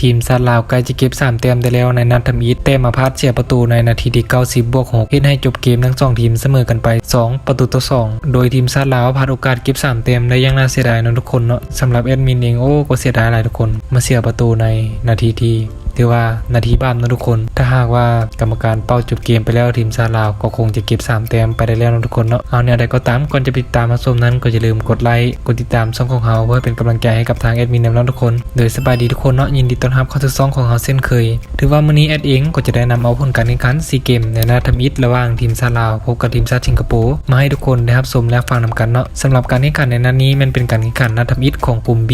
ทีมซาลาวใกล้จะเก็บ3แต้มได้แล้วในนัดทำอีทแต้มมาพลาดเสียประตูในนาทีที่ 90 บวก6เฮ็ดให้จบเกมทั้ง 2 ทีมเสมอกันไป 2 ประตูต่อ 2 โดยทีมซาลาวพลาดโอกาสเก็บ3แต้มได้อยังน่าเสียดายนะทุกคนเนาะสำหรับแอดมินเองโอ้ก็เสียดายหลายทุกคน มาเสียประตูในนาทีที่ ถือว่านาทีบ้ามนะทุกคน ถ้าหากว่ากรรมการเป้าจบเกมไปแล้วทีมซาลาวก็คงจะเก็บ3แต้มไปได้แล้วนะทุกคนเนาะเอาเนี่ยใดก็ตามก่อนจะติดตามมาชมนั้นก็อย่าลืมกดไลค์กดติดตามช่องของเราเพื่อเป็นกำลังใจให้กับทางแอดมินนะทุกคนโดยสบายดีทุกคนเนาะยินดีต้อนรับเข้าสู่ช่องของเราเช่นเคย ถือว่ามื้อนี้แอดเองก็จะได้นำเอาผลการแข่งขันซีเกมในนัดทำอิฐระหว่างทีมซาลาวพบกับทีมชาติสิงคโปร์มาให้ทุกคนได้รับชมและฟังนำกันเนาะสำหรับการแข่งขันในนัดนี้มันเป็นการแข่งขันนัดทำอิฐของกลุ่ม B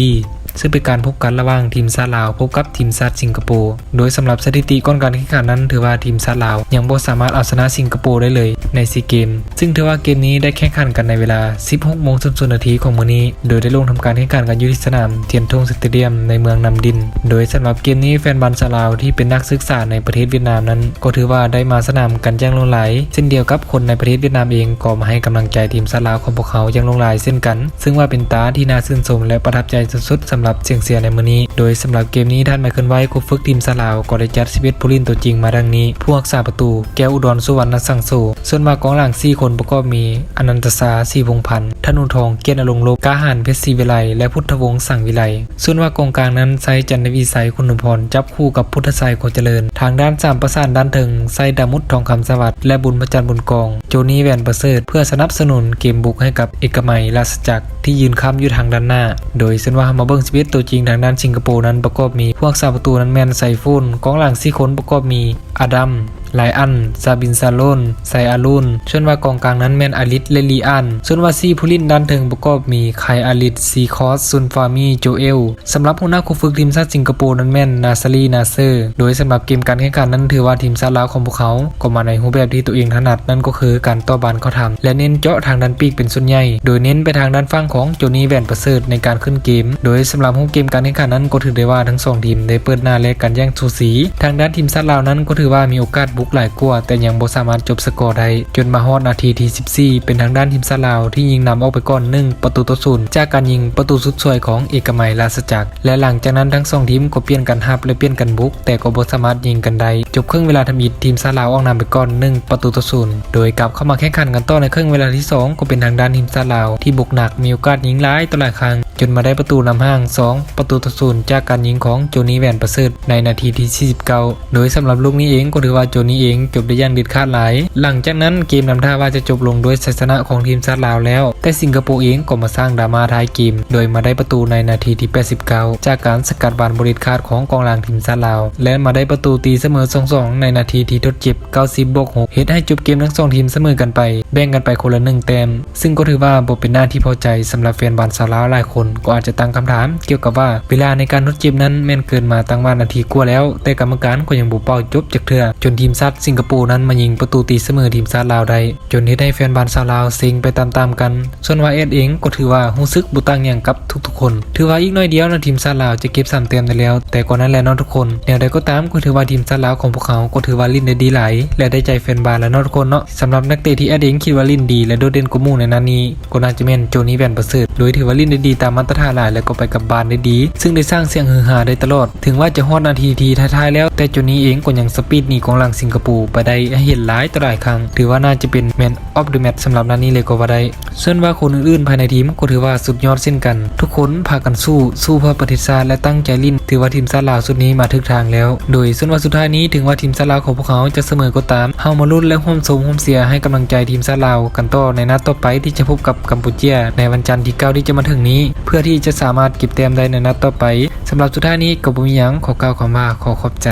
ซึ่งเป็นการพบกันระหว่างทีมซาลาวพบกับทีมชาติสิงคโปร์โดยสำหรับสถิติก่อนการแข่งขันนั้น ถือว่าทีมซาลาว ยังบ่สามารถเอาชนะสิงคโปร์ได้เลยในซีเกม ซึ่งถือว่าเกมนี้ได้แข่งขันกันในเวลา 16โมง00นาทีของมื้อนี้ โดยได้ลงทำการแข่งขันกันอยู่ที่สนามเทียนทงสเตเดียมในเมืองนำดิน โดยสำหรับเกมนี้แฟนบอลซาลาวที่เป็นนักศึกษาในประเทศเวียดนามนั้น ก็ถือว่าได้มาสนามกันอย่างลงไหลเช่นเดียวกับคนในประเทศเวียดนามเองก็มาให้กำลังใจทีมซาลาวของพวกเขาอย่างลงไหลเช่นกัน ซึ่งว่าเป็นตาที่น่าชื่นชมและประทับใจสุดๆสำหรับเสียงเสียในมื้อนี้ โดยสำหรับเกมนี้ท่านไมเคิลไว้ครูฝึกทีมซาลาวก็ได้จัด11ผู้ล่นตัวจริงมาดังนี้ ผู้รักษาประตู แก้วอุดรสุวรรณสังโซส่วนมากกองหลัง4คนประกอบมี อนันตสาสีพงพันธ์ธนูทองเกียรติอลงโลกกาหารเพชรศรีวิไลและพุทธวงศ์สังวิไลส่วนว่ากองกลางนั้นไซจันทวีไซคุณุพรจับคู่กับพุทธไซโคเจริญ ทางด้านสามประสานด้านถึงไซดามุดทองคำสวัสดิ์และบุญพระจันบุญกอง โจนี่แวนประเสริฐเพื่อสนับสนุนเกมบุกให้กับเอกมัยราชจักรที่ยืนค้ำอยู่ทางด้านหน้า โดยเส้นว่ามาเบิ้งชีวิตตัวจริงทางด้านสิงคโปร์นั้นประกอบมีพวกซาประตูนั้นแมนไซฟุนกองหลังสี่คนประกอบมีอดัมไลายอันซาบินซาโลนไซอารุนส่วนว่ากองกลางนั้นแมนอาลิสและลีอันส่วนว่าซีผู้ลินด้านถึงประกอบมีไคอาลิสซีคอสซุนฟามีโจเอลสำหรับหัวหน้าคู่ฝึกทีมชาติสิงคโปร์นั้นแมนนาซารีนาเซอร์ โดยสำหรับเกมการแข่งขันนั้นถือว่าทีมชาติลาวของพวกเขาก็มาในรูปแบบที่ตัวเองถนัดนั่นก็คือการต่อบอลเขาทำและเน้นเจาะทางด้านปีกเป็นส่วนใหญ่ โดยเน้นไปทางด้านฝั่งของโจนี่แวนประเสริฐในการขึ้นเกม โดยสำหรับรูปเกมการแข่งขันนั้นก็ถือได้ว่าทั้งสองทีมได้เปิดหน้าและกันแย่งสูสี ทางด้านทีมชาติลาวนั้นก็ถือว่ามีโอกาสบุกหลายกว่าแต่ยังบ่สามารถจบสกอร์ได้จนมาฮอดนาทีที่ 14 เป็นทางด้านทีมซาลาวที่ยิงนำออกไปก่อน1ประตูต่อศูนย์จากการยิงประตูสุดสวยของเอกมัยราชจักร และหลังจากนั้นทั้งสองทีมก็เปลี่ยนกันฮับและเปลี่ยนกันบุก แต่ก็บ่สามารถยิงกันได้จบครึ่งเวลาทำอิฐทีมซาลาวออกนำไปก่อน1ประตูต่อศูนย์โดยกลับเข้ามาแข่งขันกันต่อในครึ่งเวลาที่ 2 ก็เป็นทางด้านทีมซาลาวที่บุกหนักมีโอกาสยิงหลายต่อหลายครั้ง จนมาได้ประตูนำห่าง 2 ประตูต่อศูนย์จากการยิงของโจนี่แวนประเสริฐในนาทีที่ 49 โดยสำหรับลูกนี้เองก็ถือว่าโจนี่เองจบได้ย่างด็ดขาดหลาย หลังจากนั้นเกมนำท่าว่าจะจบลงด้วยชัยชนะของทีมชาติลาวแล้ว แต่สิงคโปร์เองก็มาสร้างดราม่าท้ายเกม โดยมาได้ประตูในนาทีที่ 89 จากการสกัดบานบริดขาดของกองหลังทีมชาติลาว และมาได้ประตูตีเสมอ 2-2 ในนาทีที่ทดเจ็บ 90บวก6เฮ็ดให้จบเกมทั้งสองทีมเสมอกันไป แบ่งกันไปคนละหนึ่งแต้มซึ่งก็ถือว่าบ่เป็นหน้าที่พอใจสำหรับแฟนบอลชาวลาวหลายคนก็อาจจะตั้งคำถาม เกี่ยวกับว่าเวลาในการทดเจ็บนั้นแม่นเกินมาตั้งว่านาทีกว่าแล้ว แต่กรรมการก็ยังบ่เป่าจบจากเทื่อจนทีมชาติสิงคโปร์นั้นมายิงประตูตีเสมอทีมชาติลาวได้จนเฮ็ดให้แฟนบอลชาวลาวซ็งไปตามๆกัน ส่วนว่าเอ็ดเองก็ถือว่ารู้สึกบ่ต่างหยังกับทุกๆคน ถือว่าอีกน่อยเดียวนะทีมชาติลาวจะเก็บ3แต้มได้แล้ว แต่ก่อนนั้นแหละเนาะทุกคนแนวใดก็ตามก็ถือว่าทีมชาติลาวของพวกเขาก็ถือว่าลินได้ดีหลายและได้ใจแฟนบอลแล้วเนาะทุกคนเนาะสำหรับนักเตะที่เอ็ดเองคิดว่าลินดีและโดดเด่นกว่ามู่ในนั้นนี้ก็น่าจะแม่นโจนี่แวนประเสริฐโดยถือว่าลินได้ดีตามมาตรฐานหลายแล้วก็ไปกับบานได้ดี ซึ่งได้สร้างเสียงฮือฮาได้ตลอด ถึงว่าจะฮอดนาทีทีท้ายๆแล้ว แต่โจนี่เองก็ยังสปีดหนีกองหลังสิงคโปร์ไปได้ให้เห็นหลายต่อหลายครั้ง ถือว่าน่าจะเป็นแมนออฟเดอะแมตช์สำหรับนัดนี้เลยก็ว่าได้ส่วนว่าคนอื่นๆภายในทีมก็ถือว่าสุดยอดเช่นกัน ทุกคนพากันสู้สู้เพื่อประเทศชาติและตั้งใจลิ้นถือว่าทีมชาติลาวสุดนี้มาถึกทางแล้ว โดยส่วนว่าสุดท้ายนี้ถึงว่าทีมชาติลาวของพวกเขาจะเสมอก็ตามเฮามาลุ้นและร่วมสมร่วมเสียให้กำลังใจทีมชาติลาวกันต่อในนัดต่อไปที่จะพบกับกัมพูชาในวันจันทร์ที่9ที่จะมาถึงนี้เพื่อที่จะสามารถเก็บแต้มได้ในนัดต่อไปสำหรับสุดท้ายนี้ก็บ่มีหยังขอกล่าวคำว่าขอขอบใจ